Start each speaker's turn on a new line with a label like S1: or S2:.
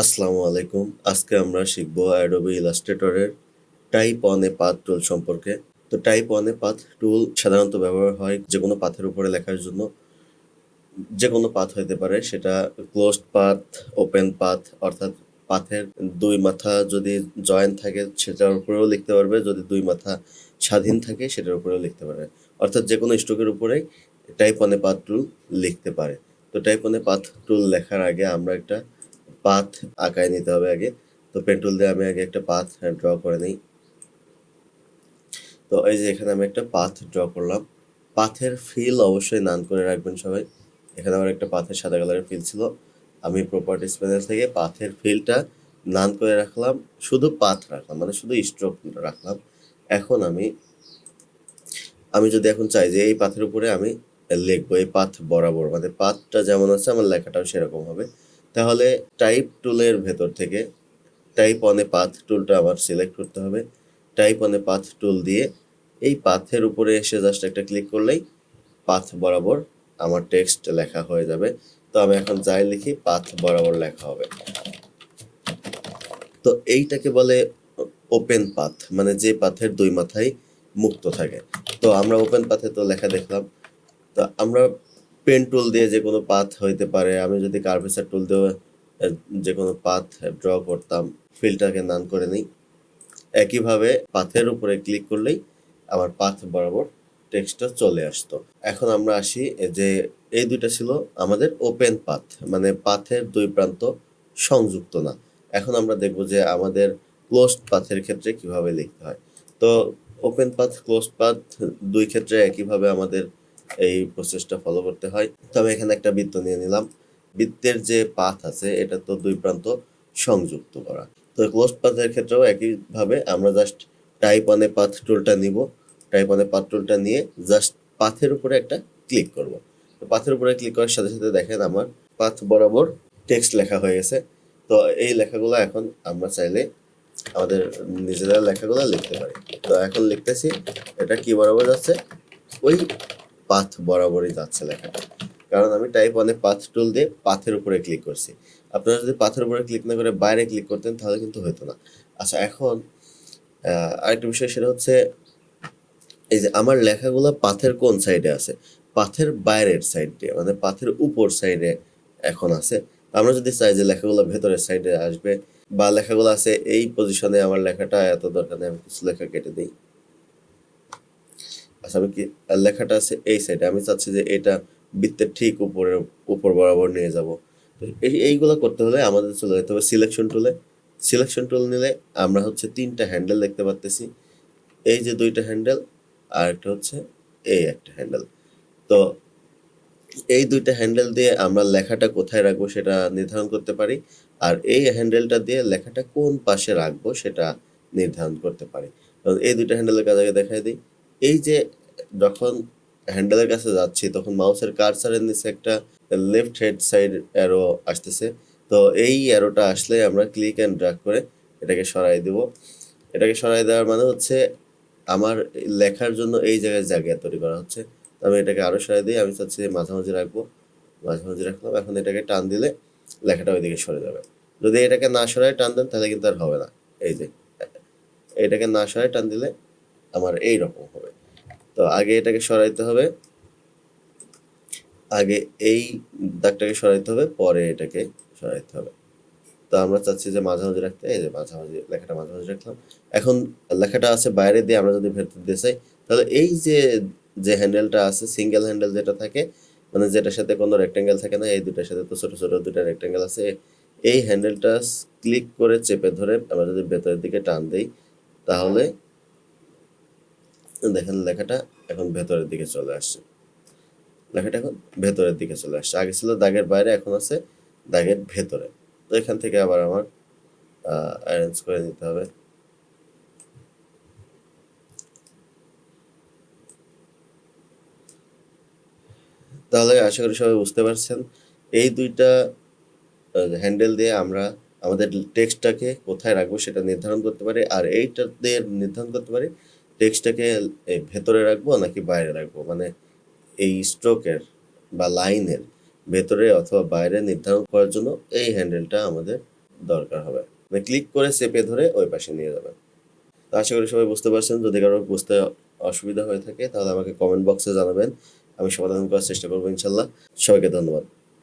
S1: আসসালামু আলাইকুম। আজকে আমরা শিখব Adobe ইলাস্ট্রেটরের type on a path tool সম্পর্কে। তো type on a path tool সাধারণত ব্যবহার হয় যে কোনো পাথের উপরে লেখার জন্য। যে কোনো পাথ হতে পারে, সেটা ক্লোজড পাথ ওপেন পাথ অর্থাৎ পাথের দুই মাথা যদি জয়েন্ট থাকে, সেটার উপরেও লিখতে পারবে। যদি দুই মাথা স্বাধীন থাকে, সেটার উপরেও লিখতে পারে। অর্থাৎ যে কোনো স্ট্রোকের উপরেই type on a path tool লিখতে পারে। তো type on a path tool লেখার আগে আমরা একটা পাথ আঁকায় নিতে হবে আগে। তো পেন টুল দিয়ে আমি আগে একটা পাথ ড্র করে নিই। তো এই যে এখানে আমি একটা পাথ ড্র করলাম। পাথের ফিল অবশ্যই নান করে রাখবেন সবাই। এখানে আমার একটা পাথের সাদা কালারের ফিল ছিল। আমি প্রপার্টিস প্যানেল থেকে পাথের ফিলটা নান করে রাখলাম। শুধু পাথ রাখলাম মানে শুধু স্ট্রোক রাখলাম। এখন আমি আমি যদি এখন চাই যে এই পাথের উপরে আমি লিখব, এই পাথ বরাবর মানে পাথটা যেমন আছে আমার লেখাটাও সেরকম হবে। তাহলে টাইপ টুলের ভেতর থেকে টাইপ অনে পাথ টুলটা আবার সিলেক্ট করতে হবে। টাইপ অনে পাথ টুল দিয়ে এই পাথের উপরে এসে জাস্ট একটা ক্লিক করলেই পাথ বরাবর আমার টেক্সট লেখা হয়ে যাবে। তো আমি এখন যাই লিখি পাথ বরাবর লেখা হবে। তো এইটাকে বলে ওপেন পাথ মানে যে পাথের দুই মাথায় মুক্ত থাকে। তো আমরা ওপেন পাথে তো লেখা দেখলাম। তো আমরা পেন টুল দিয়ে যে কোনো পাথ হইতে পারে, আমি যদি কার্ভেসার টুল দিয়ে যে কোনো পাথ ড্র করতাম ফিলটাকে নান করে নিই। একইভাবে পাথের উপরে ক্লিক করলেই আমার পাথ বরাবর টেক্সটটা চলে আসতো। এখন আমরা আসি যে এই দুইটা ছিল আমাদের ওপেন পাথ মানে পাথের দুই প্রান্ত সংযুক্ত না। এখন আমরা দেখব যে আমাদের ক্লোজড পাথের ক্ষেত্রে কীভাবে লিখতে হয়। তো ওপেন পাথ, ক্লোজড পাথ দুই ক্ষেত্রে একইভাবে আমাদের এই প্রসেসটা ফলো করতে হয়। তো আমি এখানে একটা বৃত্ত নিয়ে নিলাম। বৃত্তের যে পাথ আছে, এটা তো দুই প্রান্ত সংযুক্ত করা। তো ক্লোজ পাথের ক্ষেত্রেও একইভাবে আমরা জাস্ট টাইপ অনে পাথ টুলটা নিব। টাইপ অনে পাথ টুলটা নিয়ে জাস্ট পাথের উপরে একটা ক্লিক করব। তো পাথের উপরে ক্লিক করার সাথে সাথে দেখেন আমার পাথ বরাবর টেক্সট লেখা হয়ে গেছে। তো এই লেখাগুলো এখন আমরা চাইলে আমাদের নিজেরা লেখাগুলো লিখতে পারি। তো এখন লিখতেছি, এটা কি বরাবর যাচ্ছে? ওই পাথ বরাবরই যাচ্ছে লেখাটা। কারণ আমি টাইপ অনে পাথ টুল দিয়ে পাথের উপরে ক্লিক করছি। আপনারা যদি পাথের উপরে ক্লিক না করে বাইরে ক্লিক করতেন, তাহলে কিন্তু হতো না। আচ্ছা এখন আরেকটা বিষয় সেটা হচ্ছে, এই যে আমার লেখাগুলো পাথের কোন সাইডে আছে? পাথের বাইরের সাইড মানে পাথের উপর সাইডে এখন আছে। আমরা যদি চাই যে লেখাগুলো ভেতরের সাইডে আসবে, বা লেখাগুলো আছে এই পজিশনে আমার লেখাটা এত দরকার নেই, আমি কিছু লেখা কেটে দিই। আচ্ছা আমি কি লেখাটা আছে এই সাইডে আমি চাচ্ছি যে এটা বৃত্তের ঠিক উপরে উপর বরাবর নিয়ে যাব। এইগুলো করতে হলে আমাদের চলে যেতে হবে সিলেকশন টুলে সিলেকশন টুল নিলে আমরা হচ্ছে তিনটা হ্যান্ডেল দেখতে পাচ্তেছি এই যে দুইটা হ্যান্ডেল আর একটা হচ্ছে এই একটা হ্যান্ডেল তো এই দুইটা হ্যান্ডেল দিয়ে আমরা লেখাটা কোথায় রাখব সেটা নির্ধারণ করতে পারি। আর এই হ্যান্ডেলটা দিয়ে লেখাটা কোন পাশে রাখব সেটা নির্ধারণ করতে পারি। এই দুইটা হ্যান্ডেলের কাছে দেখাই দিই। এই যে যখন হ্যান্ডেলের কাছে যাচ্ছি, তখন মাউসের কারসারের নিচে একটা লেফট হেড সাইড অ্যারো আসতেছে। তো এই অ্যারোটা আসলে আমরা ক্লিক অ্যান্ড ড্রাগ করে এটাকে সরাই দেব। এটাকে সরাই দেওয়ার মানে হচ্ছে আমার লেখার জন্য এই জায়গায় জায়গা তৈরি করা হচ্ছে। তো আমি এটাকে আরও সরাই দিই, আমি চাচ্ছি মাঝামাঝি রাখব। মাঝামাঝি রাখলাম, এখন এটাকে টান দিলে লেখাটা ওইদিকে সরে যাবে। যদি এটাকে না সরাই টান দেন, তাহলে কিন্তু আর হবে না। এই যে, এটাকে না সরাই টান দিলে আমার এই রকম হবে। তো আগে এটাকে সরাইতে হবে। আগে এই দাগটাকে সরাইতে হবে, পরে এটাকে সরাইতে হবে। তো আমরা চাচ্ছি যে মাঝামাঝি রাখতে, এই যে মাঝামাঝি লেখাটা মাঝামাঝি রাখলাম। এখন লেখাটা আছে বাইরে দিয়ে আমরা যদি ভেতর দিয়ে চাই, তাহলে এই যে যে হ্যান্ডেলটা আছে সিঙ্গেল হ্যান্ডেল যেটা থাকে মানে যেটার সাথে কোনো রেক্টেঙ্গেল থাকে না, এই দুটার সাথে তো ছোট ছোট দুটা রেক্টেঙ্গেল আছে, এই হ্যান্ডেলটা ক্লিক করে চেপে ধরে আমরা যদি ভেতরের দিকে টান দিই, তাহলে দেখেন লেখাটা এখন ভেতরের দিকে চলে আসছে। লেখাটা এখন ভেতরের দিকে চলে আসছে। আগে ছিল দাগের বাইরে, এখন আছে দাগের ভেতরে। তো এখান থেকে আবার আমার অ্যারেঞ্জ করে নিতে হবে। তাহলে আশা করি সবাই বুঝতে পারছেন। এই দুইটা হ্যান্ডেল দিয়ে আমরা আমাদের টেক্সটটাকে কোথায় রাখব সেটা নির্ধারণ করতে পারি। আর এইটা দিয়ে নির্ধারণ করতে পারি টেক্সটটাকে ভেতরে রাখব নাকি বাইরে রাখব? মানে এই স্ট্রোকের বা লাইনের ভেতরে অথবা বাইরে নির্ধারণ করার জন্য এই হ্যান্ডেলটা আমাদের দরকার হবে। মানে ক্লিক করে চেপে ধরে ওই পাশে নিয়ে যাবেন। তো আশা করি সবাই বুঝতে পারছেন। যদি কারও বুঝতে অসুবিধা হয়ে থাকে, তাহলে আমাকে কমেন্ট বক্সে জানাবেন। আমি সমাধান করার চেষ্টা করব ইনশাল্লাহ। সবাইকে ধন্যবাদ।